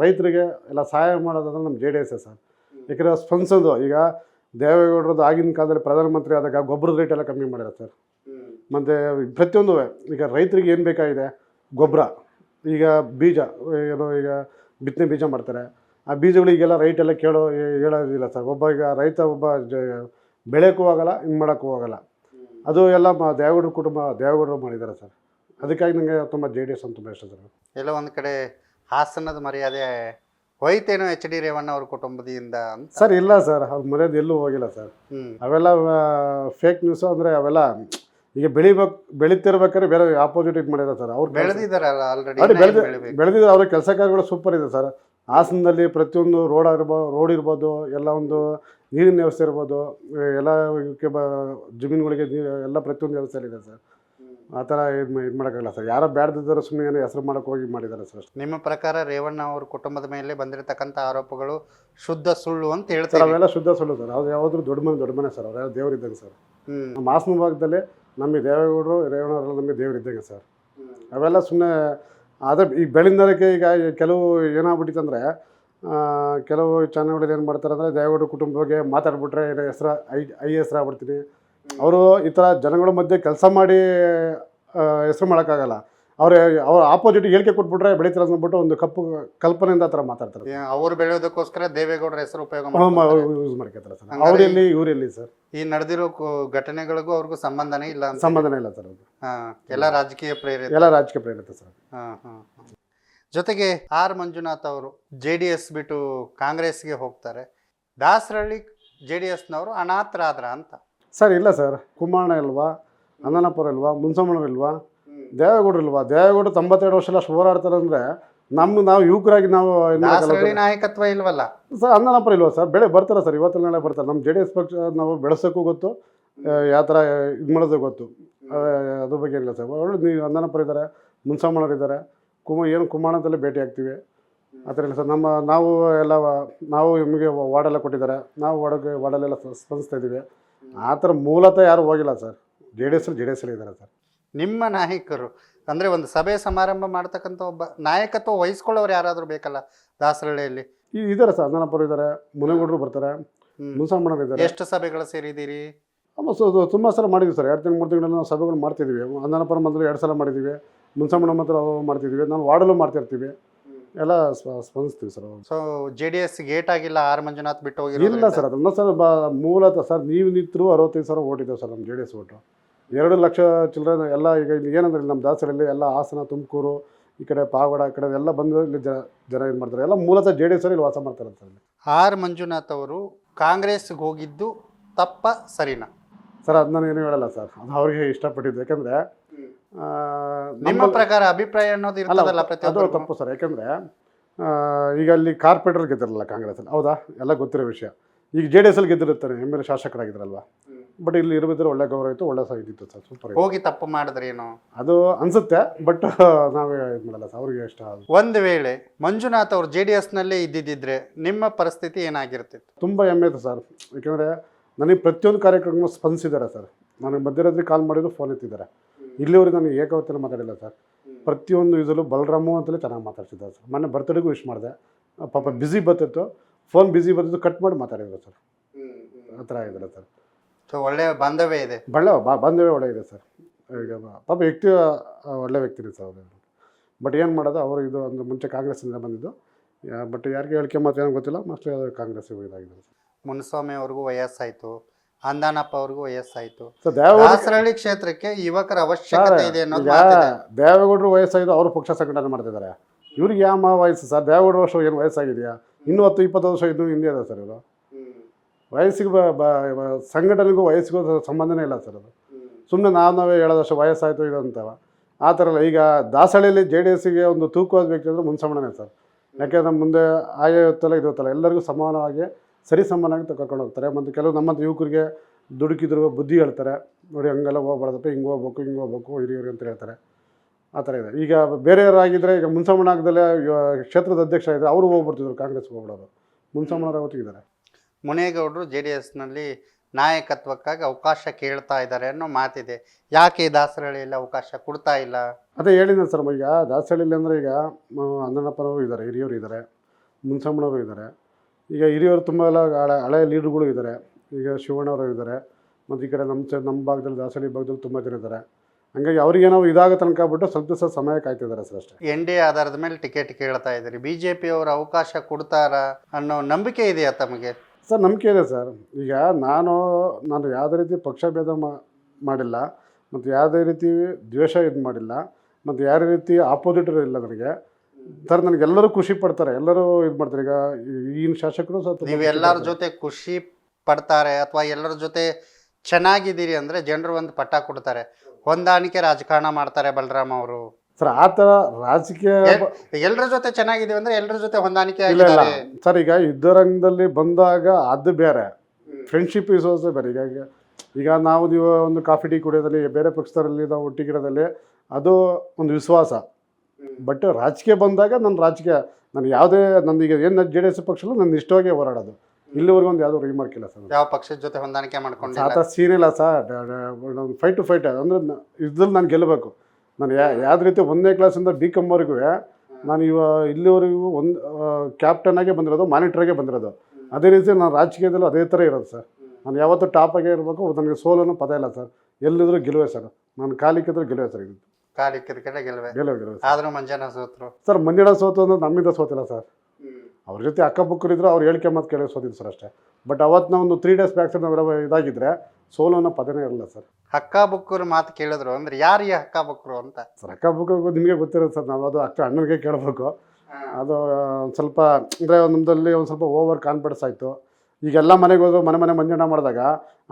B: ರೈತರಿಗೆ ಎಲ್ಲ ಸಹಾಯ ಮಾಡೋದಂದ್ರೆ ನಮ್ಮ ಜೆ ಡಿ ಎಸ್ಸೇ ಸರ್. ಯಾಕಂದರೆ ಸ್ಪಂದಿಸೋದು ಈಗ ದೇವೇಗೌಡರದ್ದು ಆಗಿನ ಕಾಲದಲ್ಲಿ ಪ್ರಧಾನಮಂತ್ರಿ ಆದಾಗ ಗೊಬ್ಬರದ ರೇಟ್ ಎಲ್ಲ ಕಮ್ಮಿ ಮಾಡಿರೋ ಸರ್. ಮತ್ತು ಪ್ರತಿಯೊಂದು ಈಗ ರೈತರಿಗೆ ಏನು ಬೇಕಾಗಿದೆ? ಗೊಬ್ಬರ, ಈಗ ಬೀಜ, ಏನು ಈಗ ಬಿತ್ತನೆ ಬೀಜ ಮಾಡ್ತಾರೆ. ಆ ಬೀಜಗಳಿಗೆಲ್ಲ ರೈಟ್ ಎಲ್ಲ ಕೇಳೋ, ಹೇಳೋದಿಲ್ಲ ಸರ್. ಒಬ್ಬ ಈಗ ರೈತ ಒಬ್ಬ ಬೆಳೆಯೋಕ್ಕೂ ಆಗಲ್ಲ ಹಿಂಗೆ ಮಾಡೋಕ್ಕೂ ಆಗೋಲ್ಲ. ಅದು ಎಲ್ಲ ಮ, ದೇವೇಗೌಡರ ಕುಟುಂಬ, ದೇವೇಗೌಡರು ಮಾಡಿದ್ದಾರೆ ಸರ್. ಅದಕ್ಕಾಗಿ ನನಗೆ ತುಂಬ ಜೆ ಡಿ ಎಸ್ ಅಂತ ತುಂಬ ಇಷ್ಟ ಸರ್.
A: ಎಲ್ಲ ಒಂದು ಕಡೆ ಹಾಸನದ ಮರ್ಯಾದೆ ಹೋಯ್ತೇನೋ ಎಚ್ ಡಿ ರೇವಣ್ಣ ಅವ್ರ ಕುಟುಂಬದಿಂದ ಅಂತ?
B: ಸರ್ ಇಲ್ಲ ಸರ್ ಅವ್ರ ಮನೆಯದು ಎಲ್ಲೂ ಹೋಗಿಲ್ಲ ಸರ್.
A: ಹ್ಮ್.
B: ಅವೆಲ್ಲ ಫೇಕ್ ನ್ಯೂಸು ಅಂದರೆ ಅವೆಲ್ಲ ಈಗ ಬೆಳಿಬೇಕು ಬೆಳೀತಿರ್ಬೇಕಾದ್ರೆ ಬೇರೆ ಆಪೋಸಿಟ್ ಇದು ಮಾಡಿದ್ದಾರೆ ಸರ್. ಅವ್ರು
A: ಬೆಳೆದಿದ್ದಾರೆ ಆಲ್ರೆಡಿ
B: ಬೆಳೆದ ಅವ್ರ ಕೆಲಸ ಕಾರ್ಯಗಳು ಸೂಪರ್ ಇದೆ ಸರ್. ಹಾಸನದಲ್ಲಿ ಪ್ರತಿಯೊಂದು ರೋಡ್ ಆಗಿರ್ಬೋದು ರೋಡ್ ಇರ್ಬೋದು ಎಲ್ಲ ಒಂದು ನೀರಿನ ವ್ಯವಸ್ಥೆ ಇರ್ಬೋದು ಎಲ್ಲ ಬ ಜಮೀನುಗಳಿಗೆ ನೀರು ಎಲ್ಲ ಪ್ರತಿಯೊಂದು ವ್ಯವಸ್ಥೆ ಇದೆ ಸರ್. ಆ ಥರ ಇದು ಇದು ಮಾಡೋಕ್ಕಾಗಲ್ಲ ಸರ್. ಯಾರೋ ಬ್ಯಾಡ್ದಿದ್ದರು ಸುಮ್ಮನೆ ಏನೋ ಹೆಸರು ಮಾಡೋಕೆ ಹೋಗಿ ಮಾಡಿದ್ದಾರೆ ಸರ್ ಅಷ್ಟೇ.
A: ನಿಮ್ಮ ಪ್ರಕಾರ ರೇವಣ್ಣ ಅವ್ರ ಕುಟುಂಬದ ಮೇಲೆ ಬಂದಿರತಕ್ಕಂಥ ಆರೋಪಗಳು ಶುದ್ಧ ಸುಳ್ಳು ಅಂತ
B: ಸರ್
A: ಹೇಳ್ತಾರೆ?
B: ಅವೆಲ್ಲ ಶುದ್ಧ ಸುಳ್ಳು ಸರ್. ಅವ್ರು ಯಾವ್ದು ದೊಡ್ಡ ಮನೆ ದೊಡ್ಡ ಮನೆ ಸರ್. ಅವ್ರು ಯಾವ ದೇವ್ರು ಸರ್.
A: ಹ್ಮ್.
B: ನಮ್ಮ ಹಾಸನ ಭಾಗದಲ್ಲಿ ನಮಗೆ ದೇವೇಗೌಡರು ರೇವಣ್ಣವರೆಲ್ಲ ನಮಗೆ ದೇವ್ರು ಇದ್ದಂಗೆ ಸರ್. ಅವೆಲ್ಲ ಸುಮ್ಮನೆ ಅದೇ ಈ ಬೆಳಿಂದರಕ್ಕೆ ಈಗ ಕೆಲವು ಏನಾಗ್ಬಿಟ್ಟಿತ್ತು ಅಂದರೆ ಕೆಲವು ಚಾನಲ್ಗಳಲ್ಲಿ ಏನು ಮಾಡ್ತಾರೆ ಅಂದರೆ ದೇವೇಗೌಡರ ಕುಟುಂಬ ಬಗ್ಗೆ ಮಾತಾಡ್ಬಿಟ್ರೆ ಏನೋ ಹೆಸ್ರು ಐ ಐ ಹೆಸ್ರು ಆಗ್ಬಿಡ್ತೀನಿ. ಅವರು ಈ ಥರ ಜನಗಳ ಮಧ್ಯೆ ಕೆಲಸ ಮಾಡಿ ಹೆಸರು ಮಾಡೋಕ್ಕಾಗಲ್ಲ. ಅವ್ರ ಅವ್ರ ಆಪೋಸಿಟ್ ಹೇಳಿಕೆ ಕೊಟ್ಬಿಟ್ರೆ ಬೆಳೀತಾರೆ ಅಂದ್ಬಿಟ್ಟು ಒಂದು ಕಪ್ಪು ಕಲ್ಪನೆಯಿಂದ ಆ ಥರ ಮಾತಾಡ್ತಾರೆ.
A: ಅವ್ರು ಬೆಳೆಯೋದಕ್ಕೋಸ್ಕರ ದೇವೇಗೌಡರ ಹೆಸರು ಉಪಯೋಗ.
B: ಯೂಸ್ ಮಾಡ್ಕೊತಾರೆ ಸರ್. ಅವರೆಲ್ಲಿ ಇವರೆಲ್ಲಿ ಸರ್?
A: ಈ ನಡೆದಿರೋ ಘಟನೆಗಳಿಗೂ ಅವ್ರಿಗೂ ಸಂಬಂಧನೇ ಇಲ್ಲ
B: ಸಂಬಂಧನೇ ಇಲ್ಲ ಸರ್
A: ಎಲ್ಲ ರಾಜಕೀಯ ಪ್ರೇರಿತ.
B: ಎಲ್ಲ ರಾಜಕೀಯ ಪ್ರೇರಿತ ಸರ್.
A: ಹಾ, ಹಾ, ಹಾ. ಜೊತೆಗೆ ಆರ್ ಮಂಜುನಾಥ್ ಅವರು ಜೆ ಡಿ ಎಸ್ ಬಿಟ್ಟು ಕಾಂಗ್ರೆಸ್ಗೆ ಹೋಗ್ತಾರೆ. ದಾಸರಳ್ಳಿ ಜೆ ಡಿ ಎಸ್ನವರು ಅನಾಥರಾದ್ರ ಅಂತ.
B: ಸರ್ ಇಲ್ಲ ಸರ್. ಕುಂಬಾರಣ ಇಲ್ವಾ ಅಂದನಪುರ ಇಲ್ವಾ ಮುನ್ಸಮ್ಮನವ್ರು ಇಲ್ವಾ? ದೇವೇಗೌಡರು ಇಲ್ವಾ? ದೇವೇಗೌಡರು ತೊಂಬತ್ತೆರಡು ವರ್ಷ ಅಷ್ಟು ಹೋರಾಡ್ತಾರೆ ಅಂದರೆ ನಮ್ಮ ನಾವು ಯುವಕರಾಗಿ ನಾವು
A: ನಾಯಕತ್ವ ಇಲ್ವಲ್ಲ?
B: ಸರ್ ಅಂದನಪುರ ಇಲ್ವಾ ಸರ್? ಬೆಳೆ ಬರ್ತಾರೆ ಸರ್ ಇವತ್ತು ನಾಳೆ ಬರ್ತಾರೆ. ನಮ್ಮ ಜೆ ಡಿ ಎಸ್ ಪಕ್ಷ ನಾವು ಬೆಳೆಸೋಕ್ಕೂ ಗೊತ್ತು ಯಾವ ಥರ ಇದು ಮಾಡೋದು ಗೊತ್ತು. ಅದ್ರ ಬಗ್ಗೆ ಇಲ್ಲ ಸರ್. ಒಳ್ಳೆ ನೀವು ಅಂದನಪುರ ಇದ್ದಾರೆ ಮುನ್ಸಮ್ಮನವ್ರು ಇದ್ದಾರೆ ಕುಮ ಏನು ಕುಮಾರಣ್ಣದಲ್ಲಿ ಭೇಟಿ ಆಗ್ತೀವಿ. ಆ ಥರ ಇಲ್ಲ ಸರ್. ನಮ್ಮ ನಾವು ಎಲ್ಲ ನಾವು ನಿಮಗೆ ವಾರ್ಡೆಲ್ಲ ಕೊಟ್ಟಿದ್ದಾರೆ. ನಾವು ವಾರ್ಡ್ಗೆ ವಾರ್ಡಲ್ಲೆಲ್ಲ ಸ್ಪಂದಿಸ್ತಾ ಇದ್ದೀವಿ. ಆ ಥರ ಮೂಲತಃ ಯಾರು ಹೋಗಿಲ್ಲ sir. J D S J D S ಇದ್ದಾರೆ ಸರ್.
A: ನಿಮ್ಮ ನಾಯಕರು ಅಂದರೆ ಒಂದು ಸಭೆ ಸಮಾರಂಭ ಮಾಡ್ತಕ್ಕಂಥ ಒಬ್ಬ ನಾಯಕತ್ವ ವಹಿಸ್ಕೊಳ್ಳೋರು ಯಾರಾದರೂ ಬೇಕಲ್ಲ ದಾಸರಳ್ಳಿಯಲ್ಲಿ?
B: ಈ ಇದ್ದಾರೆ ಸರ್ ಅಂದನಪುರ ಇದ್ದಾರೆ ಮುನಗೌಡರು ಬರ್ತಾರೆ
A: ಹ್ಮ್.
B: ಇದ್ದಾರೆ.
A: ಎಷ್ಟು ಸಭೆಗಳು ಸೇರಿದ್ದೀರಿ?
B: ತುಂಬ ಸಲ ಮಾಡಿದ್ವಿ ಸರ್ ಎರಡು ತಿಂಗಳು ಮೂರು ತಿಂಗಳು ನಾವು ಸಭೆಗಳು ಮಾಡ್ತಿದ್ದೀವಿ. ಅಂದನಪುರ ಮೊದಲು ಎರಡು ಸಲ ಮಾಡಿದ್ದೀವಿ ಮುನ್ಸಾಮಣ್ಣ ಮಾತ್ರ ಮಾಡ್ತಿದ್ವಿ ನಾವು ವಾರ್ಡಲ್ಲೂ ಮಾಡ್ತಿರ್ತೀವಿ. ಎಲ್ಲ ಸ್ಪ- ಸ್ಪಂದಿಸ್ತೀವಿ ಸರ್ ಅವಾಗ.
A: So J D S gate ಆಗಿಲ್ಲ ಆರ್ ಮಂಜುನಾಥ್ ಬಿಟ್ಟು
B: ಇಲ್ಲ
A: ಹೋಗಿರೋದ್ರಿಂದ
B: ಸರ್ ಅದನ್ನ ಸರ್ ಬ ಮೂಲತಃ ಸರ್ ನೀವು ನಿಂತರು ಅರವತ್ತೈದು ಸಾವಿರ ಓಟಿದ್ದೇವೆ ಸರ್ ನಮ್ಮ ಜೆ ಡಿ ಎಸ್ ಓಟು ಎರಡು ಲಕ್ಷ ಚಿಲ್ಲರೆ ಎಲ್ಲ ಈಗ ಇಲ್ಲಿ ಏನಂದ್ರೆ ಇಲ್ಲಿ ನಮ್ಮ ದಾಸರಲ್ಲಿ ಎಲ್ಲ ಹಾಸನ ತುಮಕೂರು ಈ ಕಡೆ ಪಾವಗಡ ಈ ಕಡೆ ಎಲ್ಲ ಬಂದು ಇಲ್ಲಿ ಜನ ಜನ ಏನು ಮಾಡ್ತಾರೆ. ಎಲ್ಲ ಮೂಲತಃ ಜೆ ಡಿ ಎಸ್ ಇಲ್ಲಿ ವಾಸ ಮಾಡ್ತಾರೆ ಸರ್ ಇಲ್ಲಿ.
A: ಆರ್ ಮಂಜುನಾಥ್ ಅವರು ಕಾಂಗ್ರೆಸ್ಗೆ ಹೋಗಿದ್ದು ತಪ್ಪ ಸರಿನಾ?
B: ಸರ್ ಅದು ನಾನು ಏನು ಹೇಳಲ್ಲ ಸರ್. ಅದು ಅವ್ರಿಗೆ ಇಷ್ಟಪಟ್ಟಿದ್ದು. ಯಾಕಂದರೆ
A: ನಿಮ್ಮ ಪ್ರಕಾರ ಅಭಿಪ್ರಾಯ ಅನ್ನೋದು ಇರ್ತದಲ್ಲ
B: ಅದು ತಪ್ಪು ಸರ್. ಯಾಕಂದರೆ ಈಗ ಅಲ್ಲಿ ಕಾರ್ಪೊರೇಟರ್ ಗೆದ್ದಿರಲ್ಲ ಕಾಂಗ್ರೆಸ್ಸಲ್ಲಿ. ಹೌದಾ? ಎಲ್ಲ ಗೊತ್ತಿರೋ ವಿಷಯ. ಈಗ ಜೆ ಡಿ ಎಸ್ ಅಲ್ಲಿ ಗೆದ್ದಿರುತ್ತಾರೆ ಎ ಶಾಸಕರಾಗಿದ್ರಲ್ವಾ? ಬಟ್ ಇಲ್ಲಿ ಇರಬಿದ್ರೆ ಒಳ್ಳೆ ಗೌರವ ಇತ್ತು ಒಳ್ಳೆ ಸಹ ಇದ್ದಿತ್ತು ಸರ್. ಸೂಪರ್
A: ಹೋಗಿ ತಪ್ಪು ಮಾಡಿದ್ರೇನು
B: ಅದು ಅನ್ಸುತ್ತೆ ಬಟ್ ನಾವೇ ಇದು ಮಾಡಲ್ಲ ಸರ್. ಅವ್ರಿಗೆ ಇಷ್ಟ ಅದು
A: ಒಂದು ವೇಳೆ ಮಂಜುನಾಥ್ ಅವರು ಜೆ ಡಿ ಎಸ್ನಲ್ಲೇ ಇದ್ದಿದ್ದಿದ್ರೆ ನಿಮ್ಮ ಪರಿಸ್ಥಿತಿ ಏನಾಗಿರ್ತಿತ್ತು?
B: ತುಂಬ ಹೆಮ್ಮೆ ಇದೆ ಸರ್. ಯಾಕೆಂದರೆ ನನಗೆ ಪ್ರತಿಯೊಂದು ಕಾರ್ಯಕ್ರಮ ಸ್ಪಂದಿಸಿದ್ದಾರೆ ಸರ್. ನನಗೆ ಮಧ್ಯರಾತ್ರಿ ಕಾಲ್ ಮಾಡಿದ್ರು ಫೋನ್ ಎತ್ತಿದ್ದಾರೆ. ಇಲ್ಲಿವರೆಗೆ ನನಗೆ ಏಕವತ್ತಿನ ಮಾತಾಡಿಲ್ಲ ಸರ್. ಪ್ರತಿಯೊಂದು ಇದರಲ್ಲೂ ಬಲರಾಮು ಅಂತಲೇ ಚೆನ್ನಾಗಿ ಮಾತಾಡ್ತಿದ್ದಾರೆ ಸರ್. ಮೊನ್ನೆ ಬರ್ತಡೆಗೂ ವಿಶ್ ಮಾಡಿದೆ. ಪಾಪ ಬ್ಯುಸಿ ಬರ್ತಿತ್ತು. ಫೋನ್ ಬ್ಯುಸಿ ಬರ್ತಿತ್ತು ಕಟ್ ಮಾಡಿ ಮಾತಾಡಿದ್ರು ಸರ್. ಆ ಥರ ಇದ್ದಾರೆ ಸರ್.
A: ಸೊ ಒಳ್ಳೆಯ ಬಾಂಧವ್ಯ ಇದೆ.
B: ಬಳ್ಳ ಬಾ ಬಾಂಧವ್ಯ ಒಳ್ಳೆ ಇದೆ ಸರ್. ಈಗ ಪಾಪ ವ್ಯಕ್ತಿ ಒಳ್ಳೆ ವ್ಯಕ್ತಿನೇ ಸರ್ ಅವರು. ಬಟ್ ಏನು ಮಾಡೋದು ಅವರು ಇದು ಒಂದು ಮುಂಚೆ ಕಾಂಗ್ರೆಸ್ಸಿಂದ ಬಂದಿದ್ದು. ಬಟ್ ಯಾರಿಗೆ ಹೇಳಿಕೆ ಮಾತು ಏನೋ ಗೊತ್ತಿಲ್ಲ. ಮೋಸ್ಟ್ಲಿ ಅದು ಕಾಂಗ್ರೆಸ್ ಇದಾಗಿದೆ
A: ಮುನಿಸ್ವಾಮಿ ಅವ್ರಿಗೂ ವಯಸ್ಸಾಯ್ತು. ಅಂದಾನಪ್ಪ ಅವ್ರಿಗೂ ವಯಸ್ಸಾಯ್ತು.
B: ದಾಸರಹಳ್ಳಿ
A: ದಾಸರಳ್ಳಿ ಕ್ಷೇತ್ರಕ್ಕೆ ಯುವಕರ ಅವಶ್ಯಕತೆ ಇದೆ ಅನ್ನೋದು ಮಾತಿದೆ.
B: ದೇವೇಗೌಡರು ವಯಸ್ಸಾಗಿದ್ದು ಅವರು ಪಕ್ಷ ಸಂಘಟನೆ ಮಾಡ್ತಿದ್ದಾರೆ. ಇವ್ರಿಗೆ ಯಾವ ವಯಸ್ಸು ಸರ್? ದೇವೇಗೌಡರು ವರ್ಷ ಏನು ವಯಸ್ಸಾಗಿದೆಯಾ? ಇನ್ನೂ ಹತ್ತು ಇಪ್ಪತ್ತು ವರ್ಷ ಇನ್ನೂ ಹಿಂದೆ ಇದೆ ಸರ್ ಇವರು. ವಯಸ್ಸಿಗೆ ಬ ಬ- ಬ- ಸಂಘಟನೆಗೂ ವಯಸ್ಸಿಗೂ ಸಂಬಂಧನೇ ಇಲ್ಲ ಸರ್ ಅದು. ಸುಮ್ಮನೆ ನಾವು ನಾವೇ ಹೇಳೋದಷ್ಟು ವಯಸ್ಸಾಯಿತು ಇದು ಅಂತವ ಆ ಥರ ಅಲ್ಲ ಈಗ ದಾಸಹಳ್ಳಿಯಲ್ಲಿ ಜೆ ಡಿ ಎಸ್ಸಿಗೆ ಒಂದು ತೂಕವಾದ ವ್ಯಕ್ತಿ ಅಂದರೆ ಸರ್. ಯಾಕೆಂದ್ರೆ ಮುಂದೆ ಆಯಾ ಇರುತ್ತಲ್ಲ ಇದು ಇರುತ್ತಲ್ಲ ಎಲ್ಲರಿಗೂ ಸಮಾನವಾಗಿ ಸರಿ ಸಮಾನಾಗಿ ಕರ್ಕೊಂಡು ಹೋಗ್ತಾರೆ. ಮತ್ತು ಕೆಲವು ನಮ್ಮಂಥ ಯುವಕರಿಗೆ ದುಡುಕಿದ್ರು ಬುದ್ಧಿ ಹೇಳ್ತಾರೆ. ನೋಡಿ ಹಂಗೆಲ್ಲ ಹೋಗ್ಬಾರ್ದಪ್ಪ ಹಿಂಗೆ ಹೋಗ್ಬೇಕು ಹಿಂಗೆ ಹೋಗ್ಬೇಕು ಹಿರಿಯರು ಅಂತ ಹೇಳ್ತಾರೆ. ಆ ಥರ ಇದೆ. ಈಗ ಬೇರೆಯವರಾಗಿದ್ದರೆ ಈಗ ಮುನ್ಸಮ್ಮನ ಆಗದಲ್ಲೇ ಕ್ಷೇತ್ರದ ಅಧ್ಯಕ್ಷ ಇದ್ದರೆ ಅವರು ಹೋಗ್ಬಿಡ್ತಿದ್ರು ಕಾಂಗ್ರೆಸ್ಗೆ ಹೋಗ್ಬಿಡೋರು ಮುನ್ಸಮ್ಮನವ್ರು ಅವತ್ತಿದ್ದಾರೆ
A: ಮುನೇಗೌಡರು ಜೆ ಡಿ ಎಸ್ನಲ್ಲಿ ನಾಯಕತ್ವಕ್ಕಾಗಿ ಅವಕಾಶ ಕೇಳ್ತಾ ಇದ್ದಾರೆ ಅನ್ನೋ ಮಾತಿದೆ. ಯಾಕೆ ಈ ದಾಸರಳ್ಳಿಯಲ್ಲಿ ಅವಕಾಶ ಕೊಡ್ತಾ ಇಲ್ಲ?
B: ಅದೇ ಹೇಳಿದ್ದೆ ಸರ್ ಈಗ ದಾಸರಳ್ಳಿಯಲ್ಲಿ ಅಂದರೆ ಈಗ ಮ, ಇದ್ದಾರೆ ಹಿರಿಯವರು ಇದ್ದಾರೆ ಮುನ್ಸಮ್ಮನವರು ಇದ್ದಾರೆ. ಈಗ ಹಿರಿಯವರು ತುಂಬ ಎಲ್ಲ ಹಳೆ ಹಳೆ ಲೀಡ್ರುಗಳು ಇದ್ದಾರೆ. ಈಗ ಶಿವಣ್ಣವರು ಇದ್ದಾರೆ. ಮತ್ತು ಈ ಕಡೆ ನಮ್ಮ ಚ ನಮ್ಮ ಭಾಗದಲ್ಲಿ ದಾಸಳಿ ಭಾಗದಲ್ಲಿ ತುಂಬ ಜನ ಇದ್ದಾರೆ. ಹಂಗಾಗಿ ಅವ್ರಿಗೆ ನಾವು ಇದಾಗ ತನಕ ಬಿಟ್ಟು ಸ್ವಲ್ಪ ದಿವಸ ಸಮಯ ಕಾಯ್ತಿದ್ದಾರೆ ಸರ್ ಅಷ್ಟೇ.
A: ಎನ್ ಡಿ ಎ ಆಧಾರದ ಮೇಲೆ ಟಿಕೆಟ್ ಕೇಳ್ತಾ ಇದ್ದೀರಿ. ಬಿ ಜೆ ಅವರು ಅವಕಾಶ ಕೊಡ್ತಾರಾ ಅನ್ನೋ ನಂಬಿಕೆ ಇದೆಯಾ ತಮಗೆ?
B: ಸರ್ ನಂಬಿಕೆ ಇದೆ ಸರ್. ಈಗ ನಾನು ನಾನು ಯಾವುದೇ ರೀತಿ ಪಕ್ಷಭೇದ ಮಾಡಿಲ್ಲ. ಮತ್ತು ಯಾವುದೇ ರೀತಿ ದ್ವೇಷ ಇದು ಮಾಡಿಲ್ಲ. ಮತ್ತು ಯಾವುದೇ ರೀತಿ ಆಪೋಸಿಟರ್ ಇಲ್ಲ ನನಗೆ. ಸರ್ ನನಗೆ ಎಲ್ಲರೂ ಖುಷಿ ಪಡ್ತಾರೆ. ಎಲ್ಲರೂ ಇದು ಮಾಡ್ತಾರೆ. ಈಗ ಈಗಿನ ಶಾಸಕರು ಸಹ
A: ನೀವು ಎಲ್ಲರ ಜೊತೆ ಖುಷಿ ಪಡ್ತಾರೆ ಅಥವಾ ಎಲ್ಲರ ಜೊತೆ ಚೆನ್ನಾಗಿದ್ದೀರಿ ಅಂದರೆ ಜನರು ಒಂದು ಪಟ್ಟ ಕೊಡ್ತಾರೆ. ಹೊಂದಾಣಿಕೆ ರಾಜಕಾರಣ ಮಾಡ್ತಾರೆ ಬಲರಾಮ್ ಅವರು.
B: ಸರ್ ಆ ಥರ ರಾಜಕೀಯ
A: ಎಲ್ಲರ ಜೊತೆ ಚೆನ್ನಾಗಿದ್ದೀವಿ ಅಂದರೆ ಎಲ್ಲರ ಜೊತೆ ಹೊಂದಾಣಿಕೆ
B: ಇಲ್ಲ ಇಲ್ಲ.
A: ಆಗಿದ್ದಾರೆ.
B: ಸರ್ ಈಗ ಯುದ್ಧರಂಗದಲ್ಲಿ ಬಂದಾಗ ಅದು ಬೇರೆ. ಫ್ರೆಂಡ್ಶಿಪ್ ಈಸ್ ಆಲ್ಸೋ ಬೇರೆ. ಈಗ ಈಗ- ಈಗ ನಾವು ನೀವು ಒಂದು ಕಾಫಿ ಟೀ ಕುಡಿಯೋದಲ್ಲಿ ಬೇರೆ ಪಕ್ಷದಲ್ಲಿ ನಾವು ಒಟ್ಟಿಗಿರೋದಲ್ಲಿ ಅದು ಒಂದು ವಿಶ್ವಾಸ. ಬಟ್ ರಾಜಕೀಯ ಬಂದಾಗ ನನ್ನ ರಾಜಕೀಯ ನಾನು ಯಾವುದೇ ನಂದು ಈಗ ಏನು ಜೆ ಡಿ ಎಸ್ ಪಕ್ಷಲ್ಲೂ ನನ್ನ ಇಷ್ಟವಾಗಿ ಹೋರಾಡೋದು. ಇಲ್ಲಿವರೆಗೂ ಒಂದು ಯಾವುದೋ ರಿಮಾರ್ಕ್ ಇಲ್ಲ ಸರ್
A: ಯಾವ ಪಕ್ಷದ ಜೊತೆ ಹೊಂದಾಣಿಕೆ ಮಾಡ್ಕೊಂಡಿಲ್ಲ?
B: ಥರ ಸೀನ್ ಇಲ್ಲ ಸರ್. ಫೈಟ್ ಟು ಫೈಟ್ ಅಂದರೆ ಇದ್ರಲ್ಲಿ ನಾನು ಗೆಲ್ಲಬೇಕು. ನಾನು ಯಾ ಯಾವ್ದು ರೀತಿ ಒಂದನೇ ಕ್ಲಾಸಿಂದ ಬಿ ಕಮ್ವರೆಗೂ ನಾನು ಇವ ಇಲ್ಲಿವರೆಗೂ ಒಂದು ಕ್ಯಾಪ್ಟನ್ ಆಗೇ ಬಂದಿರೋದು ಮಾನಿಟ್ರಾಗೆ ಬಂದಿರೋದು. ಅದೇ ರೀತಿ ನಾನು ರಾಜಕೀಯದಲ್ಲೂ ಅದೇ ಥರ ಇರೋದು ಸರ್. ನಾನು ಯಾವತ್ತೂ ಟಾಪಾಗೇ ಇರಬೇಕು ನನಗೆ ಸೋಲನ್ನು ಪದ ಇಲ್ಲ ಸರ್. ಎಲ್ಲಿದ್ರೂ ಗೆಲುವೆ ಸರ್. ನಾನು ಕಾಲಿಕ್ಕಿದ್ರೆ ಗೆಲುವೆ ಸರ್ ಇದು
A: ಖಾಲಿ ಕ್ರಿಕೆಟ್ ಗೆಲ್ವೆ.
B: ಗೆಲುವೆ ಗೆಲುವೆ ಸರ್.
A: ಆದ್ರೂ ಮಂಜಾನ ಸೋತ್ರು.
B: ಸರ್ ಸೋತು ಅಂದ್ರೆ ನಮ್ಮಿಂದ ಸೋತಿಲ್ಲ ಸರ್. ಅವ್ರ ಜೊತೆ ಅಕ್ಕಪಕ್ಕರಿದ್ರು ಅವ್ರು ಹೇಳಿಕೆ ಮಾತು ಕೇಳಿ ಸೋತಿದ್ರು ಸರ್ ಅಷ್ಟೇ. ಬಟ್ ಅವತ್ತು ನಾವು ಒಂದು ತ್ರೀ ಡೇಸ್ ಬ್ಯಾಕ್ ಸರ್ ನಾವು ಇದಾಗಿದ್ರೆ ಸೋಲು ಅನ್ನೋ ಪದನೇ ಇರಲ್ಲ ಸರ್.
A: ಹಕ್ಕ ಬುಕ್ಕರು ಮಾತು ಕೇಳಿದ್ರು ಅಂದ್ರೆ ಯಾರು ಈ ಹಕ್ಕ ಬುಕ್ಕರು ಅಂತ?
B: ಸರ್ ಅಕ್ಕಪಕ್ಕ ನಿಮಗೆ ಗೊತ್ತಿರೋದು ಸರ್ ನಾವು ಅದು ಅಕ್ಕ ಅಣ್ಣನಿಗೆ ಕೇಳಬೇಕು. ಅದು ಒಂದು ಸ್ವಲ್ಪ ಅಂದರೆ ನಮ್ಮದಲ್ಲಿ ಒಂದು ಸ್ವಲ್ಪ ಓವರ್ ಕಾನ್ಫಿಡೆನ್ಸ್ ಆಯಿತು. ಈಗೆಲ್ಲ ಮನೆಗೆ ಹೋದ್ರು ಮನೆ ಮನೆ ಮಂಜಣ್ಣ ಮಾಡಿದಾಗ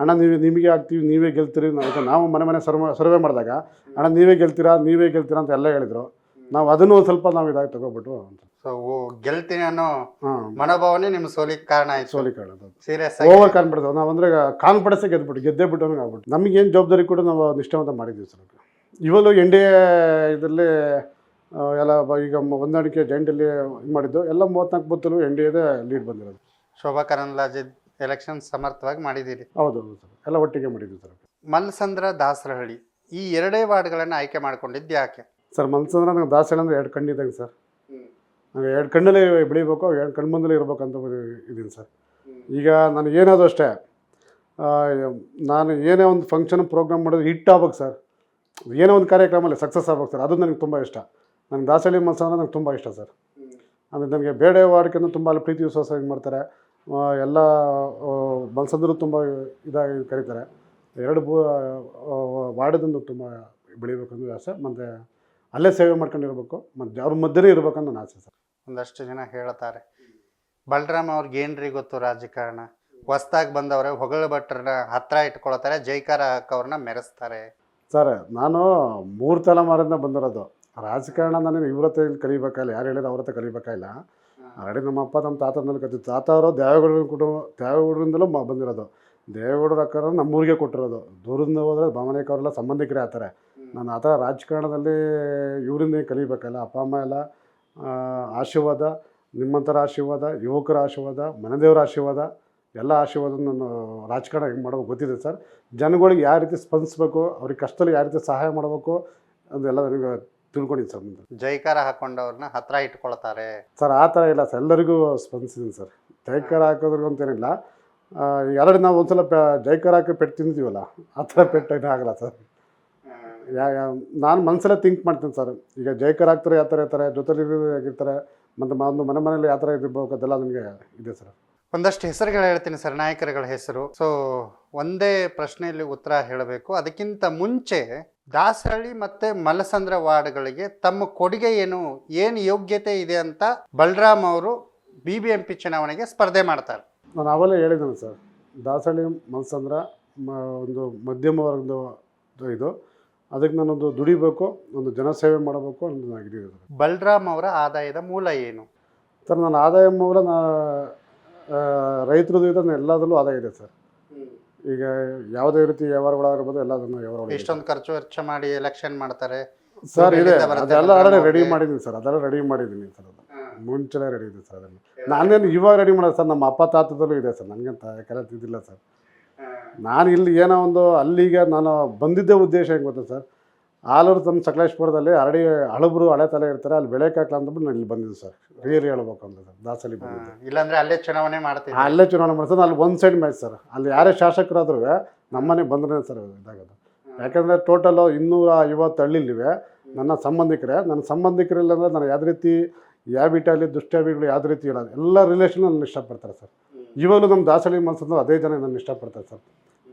B: ಅಣ್ಣ ನೀವು ನಿಮಗೆ ಆಗ್ತೀವಿ ನೀವೇ ಗೆಲ್ತೀರಿ. ನಾವು ನಾವು ಮನೆ ಮನೆ ಸರ್ವ ಸರ್ವೆ ಮಾಡಿದಾಗ ಅಣ್ಣ ನೀವೇ ಗೆಲ್ತೀರಾ ನೀವೇ ಗೆಲ್ತೀರಾ ಅಂತ ಎಲ್ಲ ಹೇಳಿದರು. ನಾವು ಅದನ್ನು ಒಂದು ಸ್ವಲ್ಪ ನಾವು ಇದಾಗಿ ತಗೋಬಿಟ್ಟು
A: ಸೊ ಗೆಲ್ತೀನಿ ಅನ್ನೋ ಮನೋಭಾವನೆ ನಿಮ್ಮ ಸೋಲಿಗೆ ಕಾರಣ ಆಯ್ತು.
B: ಸೋಲಿ ಕಾರಣ
A: ಸೀರಿಯಸ್
B: ಓವರ್ ಕಾನ್ಫಿಡೆನ್ಸ್ ನಾವು ಅಂದರೆ ಕಾನ್ಫಿಡೆನ್ಸ್ ಗೆದ್ಬಿಟ್ಟು ಗೆದ್ದೇ ಬಿಟ್ಟು ಆಗ್ಬಿಟ್ಟು. ನಮಗೇನು ಜವಾಬ್ದಾರಿ ಕೂಡ ನಾವು ನಿಷ್ಠಾವಂತ ಮಾಡಿದ್ದೀವಿ ಸರ್ ಇವಾಗಲೂ ಎನ್ ಡಿ ಎ ಇದರಲ್ಲಿ ಎಲ್ಲ ಈಗ ಹೊಂದಾಣಿಕೆ ಜೈಂಟಲ್ಲಿ ಇದು ಮಾಡಿದ್ದು ಎಲ್ಲ ಮೂವತ್ನಾಲ್ಕು ಬುತ್ತಲು ಎನ್ ಡಿ ಎದೇ ಲೀಡ್ ಬಂದಿರೋದು.
A: ಶೋಭಾ ಕರಂದ್ಲಾಜೆ ಎಲೆಕ್ಷನ್ ಸಮರ್ಥವಾಗಿ ಮಾಡಿದ್ದೀರಿ.
B: ಹೌದು ಹೌದು ಸರ್. ಎಲ್ಲ ಒಟ್ಟಿಗೆ ಮಾಡಿದ್ವಿ ಸರ್.
A: ಮಲ್ಸಂದ್ರ ದಾಸರಹಳ್ಳಿ ಈ ಎರಡೇ ವಾರ್ಡ್ಗಳನ್ನು ಆಯ್ಕೆ ಮಾಡ್ಕೊಂಡಿದ್ದು ಯಾಕೆ?
B: ಸರ್ ಮನ್ಸಂದ್ರೆ ನಂಗೆ ದಾಸರಳ್ಳಿ ಅಂದ್ರೆ ಎರಡು ಕಣ್ಣಿದ್ದಂಗೆ ಸರ್. ನನಗೆ ಎರಡು ಕಣ್ಣಲ್ಲಿ ಬೆಳಿಬೇಕು ಎರಡು ಕಣ್ಣು ಮುಂದಲೇ ಇರಬೇಕಂತ ಅಂತ ಇದ್ದೀನಿ ಸರ್. ಈಗ ನನಗೆ ಏನಾದರೂ ಅಷ್ಟೇ ನಾನು ಏನೇ ಒಂದು ಫಂಕ್ಷನ್ ಪ್ರೋಗ್ರಾಮ್ ಮಾಡಿದ್ರೆ ಹಿಟ್ ಆಗ್ಬೇಕು ಸರ್. ಏನೋ ಒಂದು ಕಾರ್ಯಕ್ರಮದಲ್ಲಿ ಸಕ್ಸಸ್ ಆಗ್ಬೇಕು ಸರ್. ಅದು ನನಗೆ ತುಂಬ ಇಷ್ಟ. ನನಗೆ ದಾಸಹಳ್ಳಿ ಮಲ್ಸ ಅಂದ್ರೆ ನಂಗೆ ತುಂಬ ಇಷ್ಟ ಸರ್. ಅಂದರೆ ನನಗೆ ಬೇಡ ವಾರ್ಡ್ಕಿಂತ ತುಂಬ ಅಲ್ಲಿ ಪ್ರೀತಿ ವಿಶ್ವಾಸ ಏನು ಮಾಡ್ತಾರೆ ಎಲ್ಲ ಮಲ್ಸಂದ್ರು ತುಂಬ ಇದಾಗಿ ಕರೀತಾರೆ. ಎರಡು ಭೂ ವಾರ್ಡದಿಂದ ತುಂಬ ಬೆಳಿಬೇಕಂದ್ರೆ ಆಸೆ. ಮತ್ತು ಅಲ್ಲೇ ಸೇವೆ ಮಾಡ್ಕೊಂಡಿರ್ಬೇಕು. ಮತ್ತು ಅವ್ರ ಮಧ್ಯೆ ಇರ್ಬೇಕಂತ ನನ್ನ ಆಸೆ ಸರ್.
A: ಒಂದಷ್ಟು ಜನ ಹೇಳ್ತಾರೆ. ಬಲರಾಮ್ ಅವ್ರಿಗೆ ಏನ್ರಿ ಗೊತ್ತು ರಾಜಕಾರಣ? ಹೊಸ್ದಾಗಿ ಬಂದವರೇ ಹೊಗಳ ಭಟ್ರನ್ನ ಹತ್ರ ಇಟ್ಕೊಳ್ತಾರೆ ಜೈಕಾರ ಹಾಕವ್ರನ್ನ ಮೆರೆಸ್ತಾರೆ.
B: ಸರ್ ನಾನು ಮೂರು ತಲೆಮಾರಿಂದ ಬಂದಿರೋದು. ರಾಜಕಾರಣ ನಾನು ಇವ್ರ ಹತ್ರ ಇಲ್ಲಿ ಕಲಿಬೇಕಾಗಿಲ್ಲ ಯಾರು ಹೇಳಿದ್ರೆ ಅವ್ರ ಹತ್ರ ಕಲಿಬೇಕಾಗಿಲ್ಲ ಆಲ್ರೆಡಿ ನಮ್ಮ ಅಪ್ಪ ನಮ್ಮ ತಾತನಲ್ಲಿ ಕತ್ತಿ ತಾತ ಅವರು ದೇವೇಗೌಡರ ಕುಟುಂಬ ದೇವೇಗೌಡರಿಂದಲೂ ಮ ಬಂದಿರೋದು. ದೇವೇಗೌಡರ ಅಕ್ಕರ ನಮ್ಮೂರಿಗೆ ಕೊಟ್ಟಿರೋದು. ದೂರದಿಂದ ಹೋದರೆ ಭಾವನೇಕವರೆಲ್ಲ ಸಂಬಂಧಿಕರೇ ಆಗ್ತಾರೆ ನಾನು ಆ ಥರ ರಾಜಕಾರಣದಲ್ಲಿ ಇವರಿಂದ ಏನ್ ಕಲಿಬೇಕಲ್ಲ. ಅಪ್ಪ ಅಮ್ಮ ಎಲ್ಲ ಆಶೀರ್ವಾದ ನಿಮ್ಮಂಥರ ಆಶೀರ್ವಾದ ಯುವಕರ ಆಶೀರ್ವಾದ ಮನೆದೇವರ ಆಶೀರ್ವಾದ ಎಲ್ಲ ಆಶೀರ್ವಾದ ನಾನು ರಾಜಕಾರಣ ಹೆಂಗೆ ಮಾಡಬೇಕು ಗೊತ್ತಿದೆ ಸರ್. ಜನಗಳಿಗೆ ಯಾವ ರೀತಿ ಸ್ಪಂದಿಸ್ಬೇಕು ಅವ್ರಿಗೆ ಕಷ್ಟದಲ್ಲಿ ಯಾವ ರೀತಿ ಸಹಾಯ ಮಾಡಬೇಕು ಅದೆಲ್ಲ ನನಗೆ ತಿಳ್ಕೊಂಡಿದ್ದೀನಿ ಸರ್ ಮುಂದೆ.
A: ಜೈಕಾರ ಹಾಕೊಂಡವ್ರನ್ನ ಹತ್ರ ಇಟ್ಕೊಳ್ತಾರೆ.
B: ಸರ್ ಆ ಥರ ಇಲ್ಲ ಸರ್ ಎಲ್ಲರಿಗೂ ಸ್ಪಂದಿಸಿದ್ದೀನಿ ಸರ್. ಜೈಕಾರ ಹಾಕೋದ್ರಿಗೂ ಅಂತೇನಿಲ್ಲ ಎರಡು ನಾವು ಒಂದ್ಸಲ ಪೆ ಜೈಕಾರ ಹಾಕಿ ಪೆಟ್ಟು ತಿಂದಿದ್ದೀವಲ್ಲ ಆ ಥರ ಪೆಟ್ಟು ಏನೂ ಆಗಲ್ಲ ಸರ್. ಯಾ ನಾನು ಮನಸ್ಸಲ್ಲೇ ಥಿಂಕ್ ಮಾಡ್ತೀನಿ ಸರ್. ಈಗ ಜೈಕಾರ ಹಾಕ್ತಾರೆ ಯಾವ ಥರ ಇರ್ತಾರೆ ಜೊತೆಲಿ ಆಗಿರ್ತಾರೆ ಮತ್ತು ಒಂದು ಮನೆ ಮನೇಲಿ ಯಾವ ಥರ ಇರ್ಬೇಕು ಅದೆಲ್ಲ ನನಗೆ ಇದೆ ಸರ್.
A: ಒಂದಷ್ಟು ಹೆಸರುಗಳು ಹೇಳ್ತೀನಿ ಸರ್ ನಾಯಕರುಗಳ ಹೆಸರು. ಸೊ ಒಂದೇ ಪ್ರಶ್ನೆಯಲ್ಲಿ ಉತ್ತರ ಹೇಳಬೇಕು. ಅದಕ್ಕಿಂತ ಮುಂಚೆ ದಾಸರಳ್ಳಿ ಮತ್ತೆ ಮಲಸಂದ್ರ ವಾರ್ಡ್ಗಳಿಗೆ ತಮ್ಮ ಕೊಡುಗೆ ಏನು ಏನು ಯೋಗ್ಯತೆ ಇದೆ ಅಂತ ಬಲರಾಮ್ ಅವರು ಬಿ ಬಿ ಎಂ ಪಿ ಚುನಾವಣೆಗೆ ಸ್ಪರ್ಧೆ ಮಾಡ್ತಾರೆ.
B: ನಾನು ಅವೆಲ್ಲ ಹೇಳಿದ್ದೇನೆ ಸರ್ ದಾಸಹಳ್ಳಿ ಮಲಸಂದ್ರ ಮ ಒಂದು ಮಧ್ಯಮ ವರ್ಗದ ಇದು ಅದಕ್ಕೆ ನಾನೊಂದು ದುಡಿಬೇಕು ಒಂದು ಜನಸೇವೆ ಮಾಡಬೇಕು ಅನ್ನೋದಾಗಿದೆ
A: ಬಲರಾಮ್ ಅವರ ಆದಾಯದ ಮೂಲ ಏನು?
B: ಸರ್ ನನ್ನ ಆದಾಯ ಮೂಲ ನಾ ರೈತರದ್ದು ಇದೆ ಎಲ್ಲದರಲ್ಲೂ ಆದಾಯ ಇದೆ ಸರ್. ಈಗ ಯಾವುದೇ ರೀತಿ ವ್ಯವಹಾರಗಳಾಗಿರ್ಬೋದು ಎಲ್ಲದನ್ನು ವ್ಯವಹಾರ
A: ಇಷ್ಟೊಂದು ಖರ್ಚು ವೆಚ್ಚ ಮಾಡಿ ಎಲೆಕ್ಷನ್ ಮಾಡ್ತಾರೆ.
B: ಸರ್ ಇದೆ. ಅದೆಲ್ಲ ಆಲ್ರೆಡಿ ರೆಡಿ ಮಾಡಿದ್ದೀನಿ ಸರ್. ಅದೆಲ್ಲ ರೆಡಿ ಮಾಡಿದ್ದೀನಿ ಸರ್ ಅದು. ಮುಂಚೆನೇ ರೆಡಿ ಇದೆ ಸರ್ ಅದನ್ನು ನಾನೇನು ಇವಾಗ ರೆಡಿ ಮಾಡೋದು ಸರ್ ನಮ್ಮ ಅಪ್ಪ ತಾತದಲ್ಲೂ ಇದೆ ಸರ್. ನನಗಂತ ಕೆಲಸ ಇದಿಲ್ಲ ಸರ್. ನಾನು ಇಲ್ಲಿ ಏನೋ ಒಂದು ಅಲ್ಲಿಗೆ ನಾನು ಬಂದಿದ್ದೇ ಉದ್ದೇಶ ಹೆಂಗೆ ಗೊತ್ತಾ ಸರ್? ಆಲೂರು ತಮ್ಮ ಸಕಲೇಶ್ಪುರದಲ್ಲಿ ಹರಡಿ ಹಳಬರು ಹಳೆ ತಲೆ ಇರ್ತಾರೆ ಅಲ್ಲಿ ಬೆಳೆಕಾಕ್ಲ ಅಂದ್ಬಿಟ್ಟು ನಾನು ಇಲ್ಲಿ ಬಂದಿದ್ದೀನಿ ಸರ್. ರಿಯಲ್ ಹೇಳ್ಬೇಕು ಅಂದ್ರೆ ದಾಸಲಿ ಬಂದಿದ್ದೆ.
A: ಇಲ್ಲಾಂದ್ರೆ ಅಲ್ಲೇ ಚುನಾವಣೆ ಮಾಡ್ತೀವಿ
B: ಅಲ್ಲೇ ಚುನಾವಣೆ ಮಾಡ್ತಾರೆ ಅಲ್ಲಿ ಒಂದು ಸೈಡ್ ಮ್ಯಾಚ್ ಸರ್. ಅಲ್ಲಿ ಯಾರೇ ಶಾಸಕರಾದ್ರೂ ನಮ್ಮನೆ ಬಂದ್ರೆ ಸರ್ ಇದಾಗೋದು. ಯಾಕಂದರೆ ಟೋಟಲು ಇನ್ನೂರ ಐವತ್ತು ಹಳ್ಳಿಲಿವೆ. ನನ್ನ ಸಂಬಂಧಿಕರೇ ನನ್ನ ಸಂಬಂಧಿಕರಿಲ್ಲ ಅಂದರೆ ನಾನು ಯಾವ ರೀತಿ ಹ್ಯಾಬಿಟ್ ಆಗಲಿ ದುಷ್ಟ್ಯಾಬಿಗಳು ಯಾವ ರೀತಿ ಇರೋದು ಎಲ್ಲ ರಿಲೇಷನ್ ನನ್ನ ಇಷ್ಟಪಡ್ತಾರೆ ಸರ್. ಇವಾಗಲೂ ನಮ್ಮ ದಾಸಳಿ ಮನಸ್ಸಂದ್ರೆ ಅದೇ ಜನ ನನ್ನ ಇಷ್ಟಪಡ್ತಾರೆ ಸರ್.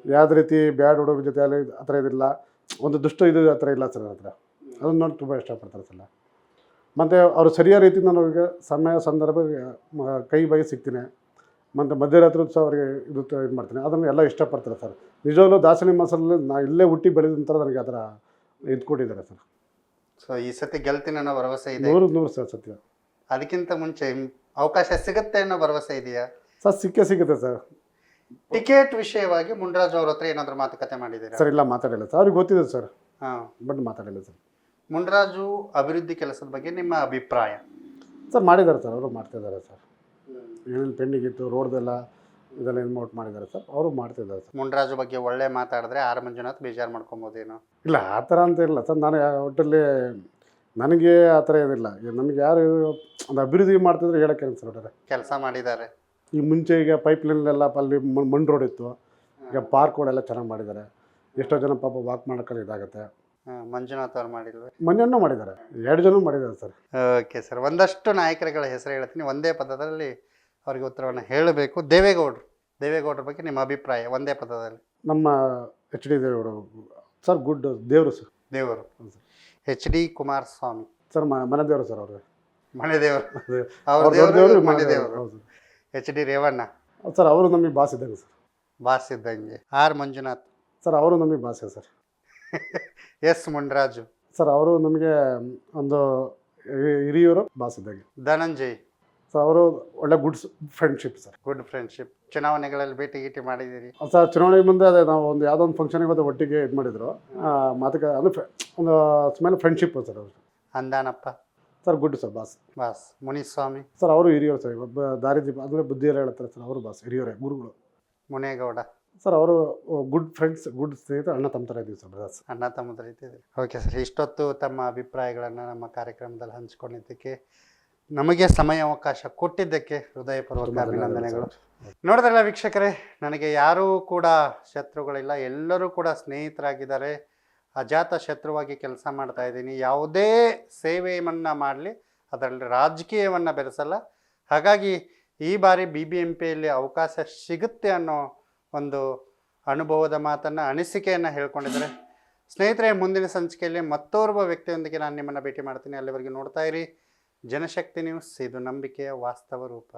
B: ಯಾವ ರೀತಿ ಬ್ಯಾಡ್ ಹುಡುಗರ ಜೊತೆ ಅಲ್ಲಿ ಆ ಥರ ಇದಿಲ್ಲ. ಒಂದು ದುಷ್ಟ ಇದು ಆ ಥರ ಇಲ್ಲ ಸರ್ ಅದರ ಹತ್ರ. ಅದನ್ನು ನೋಡಿ ತುಂಬ ಇಷ್ಟಪಡ್ತಾರೆ ಸರ್ ಮತ್ತು ಅವರು ಸರಿಯಾದ ನಾನು ಅವ್ರಿಗೆ ಸಮಯ ಸಂದರ್ಭ ಕೈ ಬಾಯಿ ಸಿಗ್ತೀನಿ. ಮತ್ತು ಮಧ್ಯರಾತ್ರಿ ಸಹ ಅವರಿಗೆ ಇದು ಇದು ಮಾಡ್ತೀನಿ. ಅದನ್ನು ಎಲ್ಲ ಇಷ್ಟಪಡ್ತಾರೆ ಸರ್. ನಿಜವಾಗ್ಲೂ ದಾಸನಿ ಮನಸ್ಸಲ್ಲಿ ನಾ ಇಲ್ಲೇ ಹುಟ್ಟಿ ಬೆಳೆದಂಥ ನನಗೆ ಆ ಥರ ಇದು ಕೊಟ್ಟಿದ್ದಾರೆ ಸರ್.
A: ಸೊ ಈ ಸತಿ ಗೆಲ್ತೀನಿ ಅನ್ನೋ ಭರವಸೆ ಇದೆ?
B: ನೂರು ನೂರು ಸರ್ ಸತ್ಯ.
A: ಅದಕ್ಕಿಂತ ಮುಂಚೆ ಅವಕಾಶ ಸಿಗುತ್ತೆ ಅನ್ನೋ ಭರವಸೆ ಇದೆಯಾ?
B: ಸರ್ ಸಿಕ್ಕೇ ಸಿಗುತ್ತೆ ಸರ್.
A: ಟಿಕೆಟ್ ವಿಷಯವಾಗಿ ಮುಂಡರಾಜ್ ಅವ್ರ ಹತ್ರ ಏನಾದರೂ ಮಾತುಕತೆ ಮಾಡಿದ್ದೀರಾ?
B: ಸರ್ ಇಲ್ಲ ಮಾತಾಡಿಲ್ಲ ಸರ್. ಅವ್ರಿಗೆ ಗೊತ್ತಿದೆ ಸರ್.
A: ಹಾಂ.
B: ಬಟ್ ಮಾತಾಡಿಲ್ಲ ಸರ್.
A: ಮುನ್ರಾಜು ಅಭಿವೃದ್ಧಿ ಕೆಲಸದ ಬಗ್ಗೆ ನಿಮ್ಮ ಅಭಿಪ್ರಾಯ?
B: ಸರ್ ಮಾಡಿದ್ದಾರೆ ಸರ್. ಅವರು ಮಾಡ್ತಿದ್ದಾರೆ ಸರ್. ಏನೇನು ಪೆಂಡಿಂಗ್ ಇತ್ತು ರೋಡ್ದೆಲ್ಲ ಇದೆಲ್ಲ ಇನ್ಮೌಟ್ ಮಾಡಿದ್ದಾರೆ ಸರ್. ಅವರು ಮಾಡ್ತಿದ್ದಾರೆ ಸರ್.
A: ಮುನ್ರಾಜು ಬಗ್ಗೆ ಒಳ್ಳೆ ಮಾತಾಡಿದ್ರೆ ಆರ್ ಮಂಜುನಾಥ್ ಬೇಜಾರು ಮಾಡ್ಕೊಬೋದೇನೋ?
B: ಇಲ್ಲ ಆ ಥರ ಅಂತ ಇಲ್ಲ ಸರ್. ನಾನು ಒಟ್ಟಲ್ಲಿ ನನಗೆ ಆ ಥರ ಏನಿಲ್ಲ. ನಮಗೆ ಯಾರು ಒಂದು ಅಭಿವೃದ್ಧಿ ಮಾಡ್ತಿದ್ರೆ ಹೇಳಕ್ಕೆ ಸರ್ ಒಟ್ಟಾರೆ?
A: ಕೆಲಸ ಮಾಡಿದ್ದಾರೆ.
B: ಈ ಮುಂಚೆ ಈಗ ಪೈಪ್ ಲೈನ್ಲೆಲ್ಲ ಅಲ್ಲಿ ಮಣ್- ಮಣ್ಣು ರೋಡ್ ಇತ್ತು. ಈಗ ಪಾರ್ಕ್ಗಳೆಲ್ಲ ಚೆನ್ನಾಗಿ ಮಾಡಿದ್ದಾರೆ. ಎಷ್ಟೋ ಜನ ಪಾಪ ವಾಕ್ ಮಾಡೋಕ್ಕೆ ಇದಾಗುತ್ತೆ.
A: ಮಂಜುನಾಥ್ ಅವ್ರು ಮಾಡಿಲ್ವೇ?
B: ಮೊನ್ನೆನೂ ಮಾಡಿದ್ದಾರೆ. ಎರಡು ಜನ ಮಾಡಿದ್ದಾರೆ ಸರ್.
A: ಓಕೆ ಸರ್ ಒಂದಷ್ಟು ನಾಯಕರುಗಳ ಹೆಸರು ಹೇಳ್ತೀನಿ. ಒಂದೇ ಪದದಲ್ಲಿ ಅವರಿಗೆ ಉತ್ತರವನ್ನು ಹೇಳಬೇಕು. ದೇವೇಗೌಡರು. ದೇವೇಗೌಡರ ಬಗ್ಗೆ ನಿಮ್ಮ ಅಭಿಪ್ರಾಯ ಒಂದೇ ಪದದಲ್ಲಿ.
B: ನಮ್ಮ ಎಚ್ ಡಿ ದೇವರು ಸರ್ ಗುಡ್ ದೇವರು ಸರ್.
A: ದೇವರು. H D Kumaraswamy.
B: ಸರ್ ಮನೆ ದೇವರು ಸರ್ ಅವರು.
A: ಮನೆ ದೇವರು.
B: ಅವ್ರ
A: ದೇವರು ಮನೆ ದೇವರು. ಎಚ್ ಡಿ ರೇವಣ್ಣ
B: ಸರ್ ಅವರು ನಮಗೆ ಬಾಸ್ ಇದ್ದಂಗೆ ಸರ್
A: ಬಾಸ್ ಇದ್ದಂಗೆ. ಆರ್ ಮಂಜುನಾಥ್.
B: ಸರ್ ಅವರು ನಮಗೆ boss sir
A: S Munraju.
B: Sir ಅವರು ನಮಗೆ ಒಂದು ಹಿರಿಯೂರು ಬಾಸ್ ಇದ್ದಂಗೆ.
A: ಧನಂಜಯ್.
B: ಸರ್ ಅವರು ಒಳ್ಳೆ good friendship sir
A: good friendship ಚುನಾವಣೆಗಳಲ್ಲಿ ಭೇಟಿ ಗೀಟಿ ಮಾಡಿದ್ದೀರಿ.
B: ಸರ್ ಚುನಾವಣೆ ಮುಂದೆ ಅದೇ ನಾವು ಒಂದು ಯಾವುದೋ ಒಂದು ಫಂಕ್ಷನಿಗೆ ಬಂದು ಒಟ್ಟಿಗೆ ಇದು ಮಾಡಿದ್ರು. ಮಾತುಕ ಅಂದರೆ ಒಂದು ಸ್ಮೆಲ್ ಫ್ರೆಂಡ್ಶಿಪ್ ಸರ್ ಅವರು
A: Andanappa.
B: Sir good sir boss.
A: Boss Muniswamy.
B: Sir ಅವರು ಹಿರಿಯರು ಸರ್ ಒಬ್ಬ ದಾರಿದೀಪ ಅಂದರೆ ಬುದ್ಧಿ ಎಲ್ಲ ಹೇಳ್ತಾರೆ ಸರ್ ಅವರು ಬಾಸ್ ಹಿರಿಯವರೇ ಗುರುಗಳು.
A: ಮುನೇಗೌಡ.
B: ಸರ್ ಅವರು ಗುಡ್ ಫ್ರೆಂಡ್ಸ್ ಗುಡ್ ಸ್ನೇಹಿತರು ಅಣ್ಣ ತಮ್ಮ ಥರ ಇದ್ದೀವಿ ಸರ್ ಬಾಸ್
A: ಅಣ್ಣ ತಮ್ಮದ ಇದ್ದೀವಿ ಓಕೆ ಸರ್ ಇಷ್ಟೊತ್ತು ತಮ್ಮ ಅಭಿಪ್ರಾಯಗಳನ್ನು ನಮ್ಮ ಕಾರ್ಯಕ್ರಮದಲ್ಲಿ ಹಂಚಿಕೊಂಡಿದ್ದಕ್ಕೆ ನಮಗೆ ಸಮಯ ಅವಕಾಶ ಕೊಟ್ಟಿದ್ದಕ್ಕೆ ಹೃದಯಪೂರ್ವಕ ಅಭಿನಂದನೆಗಳು. ನೋಡಿದ್ರಲ್ಲ ವೀಕ್ಷಕರೇ ನನಗೆ ಯಾರೂ ಕೂಡ ಶತ್ರುಗಳಿಲ್ಲ ಎಲ್ಲರೂ ಕೂಡ ಸ್ನೇಹಿತರಾಗಿದ್ದಾರೆ. ಅಜಾತ ಶತ್ರುವಾಗಿ ಕೆಲಸ ಮಾಡ್ತಾ ಇದ್ದೀನಿ. ಯಾವುದೇ ಸೇವೆಯನ್ನು ಮಾಡಲಿ, ಅದರಲ್ಲಿ ರಾಜಕೀಯವನ್ನು ಬೆರೆಸಲ್ಲ. ಹಾಗಾಗಿ ಈ ಬಾರಿ ಬಿ ಬಿ ಎಂ ಪಿಯಲ್ಲಿ ಅವಕಾಶ ಸಿಗುತ್ತೆ ಅನ್ನೋ ಒಂದು ಅನುಭವದ ಮಾತನ್ನು, ಅನಿಸಿಕೆಯನ್ನು ಹೇಳ್ಕೊಂಡಿದ್ದಾರೆ. ಸ್ನೇಹಿತರೆ, ಮುಂದಿನ ಸಂಚಿಕೆಯಲ್ಲಿ ಮತ್ತೋರ್ವ ವ್ಯಕ್ತಿಯೊಂದಿಗೆ ನಾನು ನಿಮ್ಮನ್ನು ಭೇಟಿ ಮಾಡ್ತೀನಿ. ಅಲ್ಲಿವರೆಗೆ ನೋಡ್ತಾ ಇರಿ. ಜನಶಕ್ತಿ ನ್ಯೂಸ್, ಇದು ನಂಬಿಕೆಯ ವಾಸ್ತವ ರೂಪ.